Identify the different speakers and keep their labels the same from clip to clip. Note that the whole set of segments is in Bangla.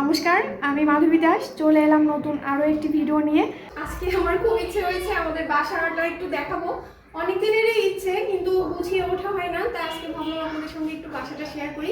Speaker 1: নমস্কার, আমি মাধবী দাস, চলে এলাম নতুন আরও একটি ভিডিও নিয়ে। আজকে আমার খুব ইচ্ছে হয়েছে আমাদের বাসাটা একটু দেখাবো। অনেক দিনেরই ইচ্ছে, কিন্তু বুঝিয়ে ওঠা হয় না, তাই আজকে ভাবলাম আপনাদের সঙ্গে একটু বাসাটা শেয়ার করি।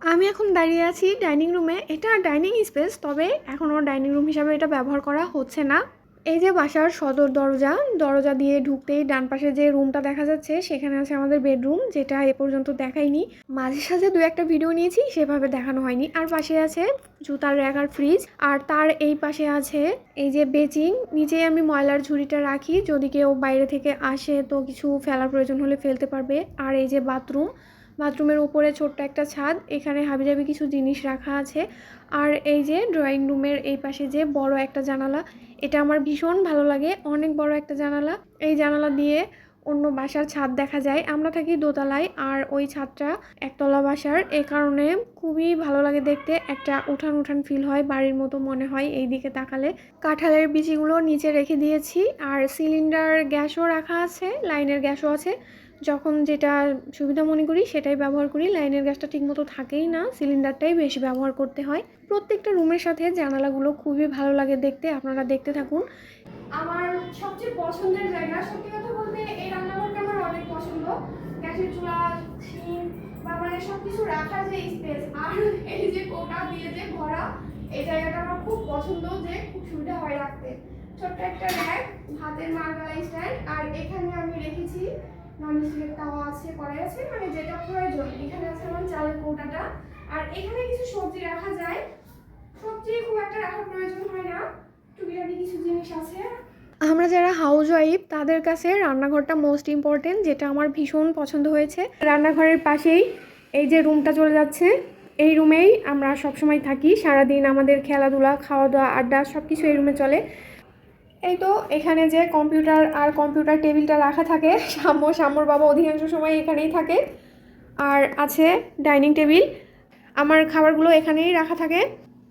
Speaker 1: আমি এখন দাঁড়িয়ে আছি ডাইনিং রুমে এটা ডাইনিং স্পেস তবে এখনও ডাইনিং রুম হিসাবে এটা ব্যবহার করা হচ্ছে না। এই যে বাসার সদর দরজা দরজা দিয়ে ঢুকতেই ডান পাশে যে রুমটা দেখা যাচ্ছে, সেখানে আছে আমাদের বেডরুম যেটা এ পর্যন্ত দেখাইনি। মাঝে সাঝে দু একটা ভিডিও নিয়েছি, সেভাবে দেখানো হয়নি। আর পাশে আছে জুতার র্যাক আর ফ্রিজ আর তার এই পাশে আছে এই যে বেচিং নিচেই আমি ময়লার ঝুড়িটা রাখি। যদি কেউ বাইরে থেকে আসে, তো কিছু ফেলার প্রয়োজন হলে ফেলতে পারবে। আর এই যে বাথরুম বাথরুমের উপরে ছোট্ট একটা ছাদ, এখানে হাবিজাবি কিছু জিনিস রাখা আছে। আর এই যে ড্রয়িং রুমের এই পাশে যে বড় একটা জানালা, এটা আমার ভীষণ ভালো লাগে, অনেক বড় একটা জানালা। এই জানালা দিয়ে অন্য বাসার ছাদ দেখা যায়। আমরা থাকি দোতলায়, আর ওই ছাদটা একতলা বাসার। এ কারণে খুবই ভালো লাগে দেখতে, একটা উঠান উঠান ফিল হয়, বাড়ির মতো মনে হয় এই দিকে তাকালে। কাঁঠালের বিচিগুলো নিচে রেখে দিয়েছি, আর সিলিন্ডার গ্যাসও রাখা আছে, লাইনের গ্যাসও আছে। যখন যেটা সুবিধা মনে করি সেটাই ব্যবহার করি। লাইনের গ্যাসটা ঠিকমতো থাকেই না, সিলিন্ডারটাই বেশি ব্যবহার করতে হয়। প্রত্যেকটা রুমের সাথে জানালাগুলো খুবই ভালো লাগে দেখতে, আপনারা দেখতে থাকুন। আমার সবচেয়ে পছন্দের জায়গা সত্যি কথা বলতে এই রান্নাঘরটা আমার অনেক পছন্দ। গ্যাসের চুলা শিম বা মানে সবকিছু রাখার যে স্পেস আর এই যে কোটা দিয়ে যে ভরা, এই জায়গাটা আমার খুব পছন্দ যে খুব সুবিধা হয় রাখতে। ছোট্ট একটা র্যাক হাতের মার্গালা স্ট্যান্ড আর এখানে আমি রেখেছি তাওয়া আছে, কড়াই আছে মানে যেটা প্রয়োজন। এখানে আছে আমার চালের কৌটাটা। আর এখানে কিছু সবজি রাখা যায়। সবজি খুব একটা রাখার প্রয়োজন হয় না। টুকিটাকি কিছু জিনিস আছে। আমরা যারা হাউস ওয়াইফ তাদের কাছে রান্নাঘরটা মোস্ট ইম্পর্টেন্ট যেটা আমার ভীষণ পছন্দ হয়েছে। রান্নাঘরের পাশেই এই যে রুমটা চলে যাচ্ছে, এই রুমেই আমরা সবসময় থাকি। সারাদিন আমাদের খেলাধুলা খাওয়া দাওয়া আড্ডা সব কিছু এই রুমে চলে। এই তো এখানে যে কম্পিউটার আর কম্পিউটার টেবিলটা রাখা থাকে, সাম্য, সাম্যর বাবা অধিকাংশ সময় এখানেই থাকে। আর আছে ডাইনিং টেবিল, আমার খাবারগুলো এখানেই রাখা থাকে।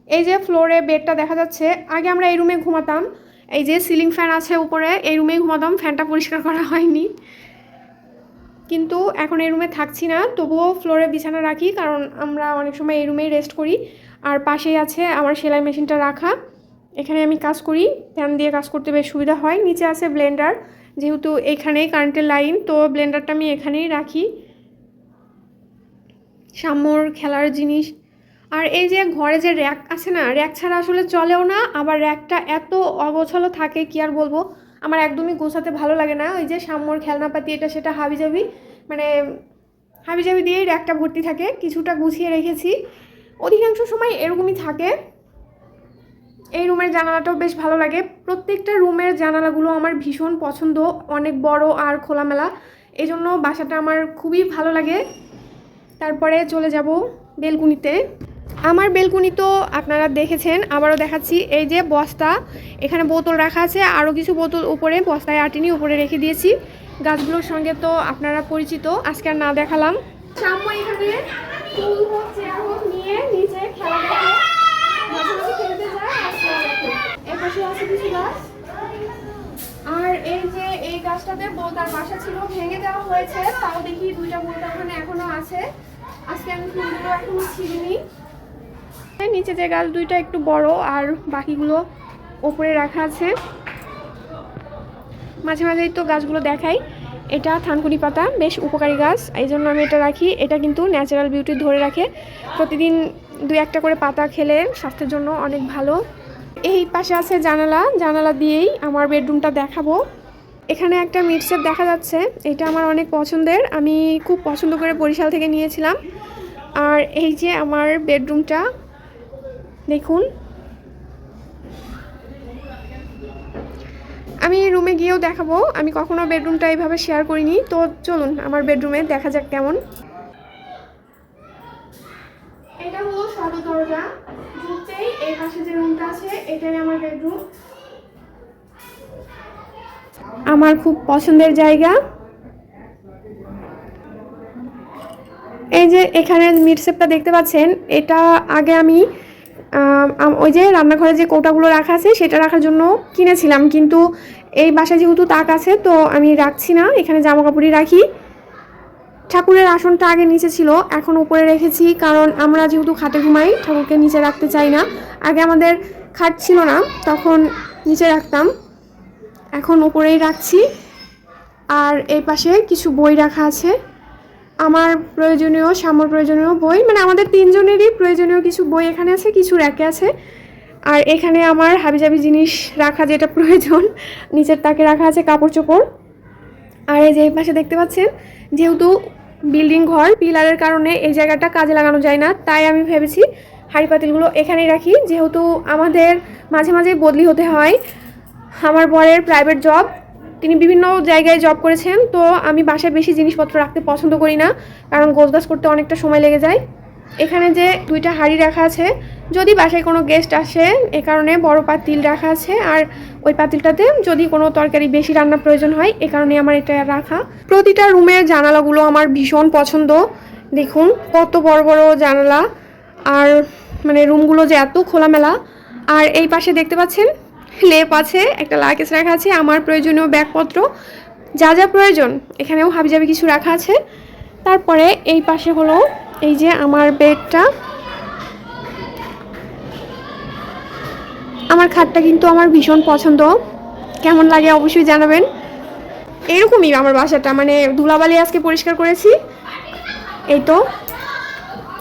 Speaker 1: এই যে ফ্লোরে বেডটা দেখা যাচ্ছে, আগে আমরা এই রুমে ঘুমাতাম, এই যে সিলিং ফ্যান আছে উপরে, এই রুমেই ঘুমাতাম, ফ্যানটা পরিষ্কার করা হয়নি। কিন্তু এখন এই রুমে থাকছি না, তবুও ফ্লোরে বিছানা রাখি, কারণ আমরা অনেক সময় এই রুমেই রেস্ট করি। আর পাশেই আছে আমার সেলাই মেশিনটা রাখা। এখানে আমি কাজ করি ফ্যান দিয়ে কাজ করতে বেশ সুবিধা হয়। নিচে আছে ব্লেন্ডার যেহেতু এখানেই কারেন্টের লাইন তো ব্লেন্ডারটা আমি এখানেই রাখি। সাম্যর খেলার জিনিস। আর এই যে ঘরে যে র্যাক আছে না র্যাক ছাড়া আসলে চলেও না, আবার র্যাকটা এত অগোছালো থাকে, কি আর বলব? আমার একদমই গোছাতে ভালো লাগে না। ওই যে সাম্যর খেলনাপাতি, এটা সেটা হাবিজাবি মানে হাবিজাবি দিয়েই র্যাকটা ভর্তি থাকে। কিছুটা গুছিয়ে রেখেছি। অধিকাংশ সময় এরকমই থাকে। এই রুমের জানালাটাও বেশ ভালো লাগে। প্রত্যেকটা রুমের জানালাগুলো আমার ভীষণ পছন্দ, অনেক বড় আর খোলামেলা। এই জন্য বাসাটা আমার খুবই ভালো লাগে। তারপরে চলে যাব বেলকুনিতে। আমার বেলকুনি তো আপনারা দেখেছেন, আবারও দেখাচ্ছি। এই যে বস্তা, এখানে বোতল রাখা আছে, আরও কিছু বোতল উপরে, বস্তায় আটিনি উপরে রেখে দিয়েছি। গাছগুলোর সঙ্গে তো আপনারা পরিচিত, আজকে আর না দেখালাম। সাম্য এখানে নিয়ে নিচে খেলা দেখে মাঝে মাঝে খেলতে যায় আর খেলা দেখে এর পাশে আছে কিছু গাছ আর এই যে এই বোলতার বাসা ছিল, ভেঙে দেওয়া হয়েছে, তাও দেখি দুইটা বোলতা ওখানে এখনও আছে। আজকে আমি ফুলগুলো এখনও ছিঁড়িনি। নিচে যে গাছ দুইটা একটু বড়, আর বাকিগুলো ওপরে রাখা আছে। মাঝে মাঝেই তো গাছগুলো দেখাই। এটা থানকুনি পাতা, বেশ উপকারী গাছ। এই জন্য আমি এটা রাখি। এটা কিন্তু ন্যাচারাল বিউটি ধরে রাখে। প্রতিদিন দুই একটা করে পাতা খেলে স্বাস্থ্যের জন্য অনেক ভালো। এই পাশে আছে জানালা। জানালা দিয়েই আমার বেডরুমটা দেখাবো। এখানে একটা মিটসেট দেখা যাচ্ছে। এটা আমার অনেক পছন্দের। আমি খুব পছন্দ করে বরিশাল থেকে নিয়েছিলাম। আর এই যে আমার বেডরুমটা দেখুন। আমি রুমে গিয়েও দেখাবো। আমি কখনো বেডরুমটা এইভাবে শেয়ার করিনি। তো চলুন, আমার বেডরুমে দেখা যাক কেমন। এটা হলো সদর দরজা। ঢুকতেই এই পাশে যে রুমটা আছে, এটাই আমার বেডরুম আমার খুব পছন্দের জায়গা। এই যে এখানে মিটসেপটা দেখতে পাচ্ছেন, এটা আগে আমি ওই যে রান্নাঘরে যে কৌটাগুলো রাখা আছে, সেটা রাখার জন্য কিনেছিলাম। কিন্তু এই বাসায় যেহেতু তাক আছে, তো আমি রাখছি না। এখানে জামা কাপড়ই রাখি। ঠাকুরের আসনটা আগে নিচে ছিল, এখন উপরে রেখেছি, কারণ আমরা যেহেতু খাটে ঘুমাই, ঠাকুরকে নিচে রাখতে চাই না। আগে আমাদের খাট ছিল না, তখন নিচে রাখতাম। এখন উপরেই রাখছি। আর এই পাশে কিছু বই রাখা আছে। আমার প্রয়োজনীয় সামর প্রয়োজনীয় বই মানে আমাদের তিনজনেরই প্রয়োজনীয় কিছু বই এখানে আছে, কিছু র্যাকে আছে। আর এখানে আমার হাবিজাবি জিনিস রাখা যেটা প্রয়োজন, নিচের তাকে রাখা আছে কাপড় চোপড়। আর এই যে এই পাশে দেখতে পাচ্ছেন, যেহেতু বিল্ডিং ঘর, পিলারের কারণে এই জায়গাটা কাজে লাগানো যায় না, তাই আমি ভেবেছি হাঁড়ি পাতিলগুলো এখানেই রাখি। যেহেতু আমাদের মাঝে মাঝে বদলি হতে হয় আমার বরের প্রাইভেট জব তিনি বিভিন্ন জায়গায় জব করেছেন, তো আমি বাসায় বেশি জিনিসপত্র রাখতে পছন্দ করি না, কারণ গোছগাছ করতে অনেকটা সময় লেগে যায়। এখানে যে দুইটা হাঁড়ি রাখা আছে, যদি বাসায় কোনো গেস্ট আসে, এ কারণে বড় পাতিল রাখা আছে, আর ওই পাতিলটাতে যদি কোনো তরকারি বেশি রান্নার প্রয়োজন হয়, এ কারণে আমার এটা রাখা। প্রতিটা রুমের জানালাগুলো আমার ভীষণ পছন্দ। দেখুন, কত বড় বড় জানালা, আর মানে রুমগুলো যে এত খোলামেলা, আর এই পাশে দেখতে পাচ্ছেন লেপ আছে, একটা লাগেজ রাখা আছে, আমার প্রয়োজনীয় ব্যাগপত্র, যা যা প্রয়োজন, এখানেও হাবিজাবি কিছু রাখা আছে। তারপরে এই পাশে হলো এই যে আমার বেডটা আমার খাটটা কিন্তু আমার ভীষণ পছন্দ। কেমন লাগে অবশ্যই জানাবেন। এরকমই আমার বাসাটা মানে ধুলাবালি আজকে পরিষ্কার করেছি। এই তো,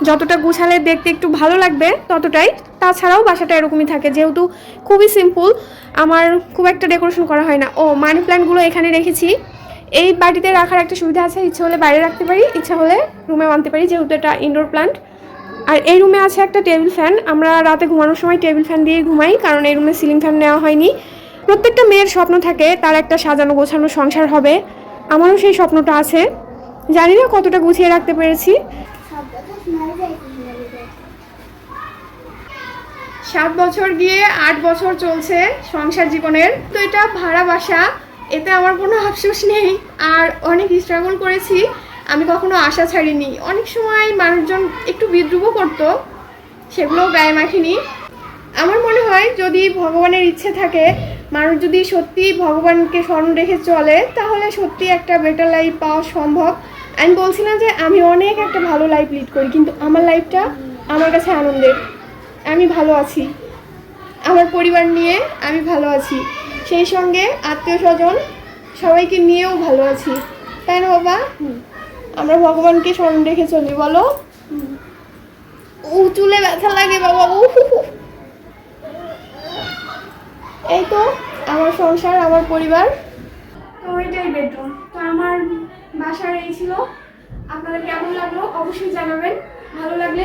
Speaker 1: যতটা গুছালে দেখতে একটু ভালো লাগবে, ততটাই তাছাড়াও বাসাটা এরকমই থাকে, যেহেতু খুবই সিম্পল আমার খুব একটা ডেকোরেশন করা হয় না। ও মানি প্ল্যান্টগুলো এখানে রেখেছি। এই বাড়িতে রাখার একটা সুবিধা আছে, ইচ্ছে হলে বাইরে রাখতে পারি, ইচ্ছা হলে রুমে আনতে পারি, যেহেতু এটা ইনডোর প্ল্যান্ট আর এই রুমে আছে একটা টেবিল ফ্যান আমরা রাতে ঘুমানোর সময় টেবিল ফ্যান দিয়ে ঘুমাই, কারণ এই রুমে সিলিং ফ্যান নেওয়া হয়নি। প্রত্যেকটা মেয়ের স্বপ্ন থাকে, তার একটা সাজানো গোছানো সংসার হবে। আমারও সেই স্বপ্নটা আছে। জানি না কতটা গুছিয়ে রাখতে পেরেছি
Speaker 2: সব কথা শোনা যায় কি বলে যায়
Speaker 1: সাত বছর গিয়ে আট বছর চলছে সংসার জীবনের। তো এটা ভাড়া বাসা, এতে আমার কোনো আফসোস নেই। আর অনেক স্ট্রাগল করেছি, আমি কখনো আশা ছাড়িনি। অনেক সময় মানুষজন একটু বিদ্রুপও করতো, সেগুলোও গায়ে মাখিনি। আমার মনে হয় যদি ভগবানের ইচ্ছে থাকে, মানুষ যদি সত্যি ভগবানকে স্মরণ রেখে চলে, তাহলে সত্যি একটা বেটার লাইফ পাওয়া সম্ভব। আমি বলছিলাম যে, আমি অনেক একটা ভালো লাইফ লিড করি, কিন্তু আমার লাইফটা আমার কাছে আনন্দের। আমি ভালো আছি। আমার পরিবার নিয়ে আমি ভালো আছি। সেই সঙ্গে আত্মীয় স্বজন সবাইকে নিয়েও ভালো আছি। তাই না বাবা? আমরা ভগবানকে স্মরণ রেখে চলি, বলো। ও চুলে ব্যথা লাগে বাবা উ। এই তো আমার সংসার, আমার পরিবার। তো এটাই বেডরুম তো আমার বাসার এই ছিল। আপনাদের কেমন লাগল? অবশ্যই জানাবেন। ভালো লাগলে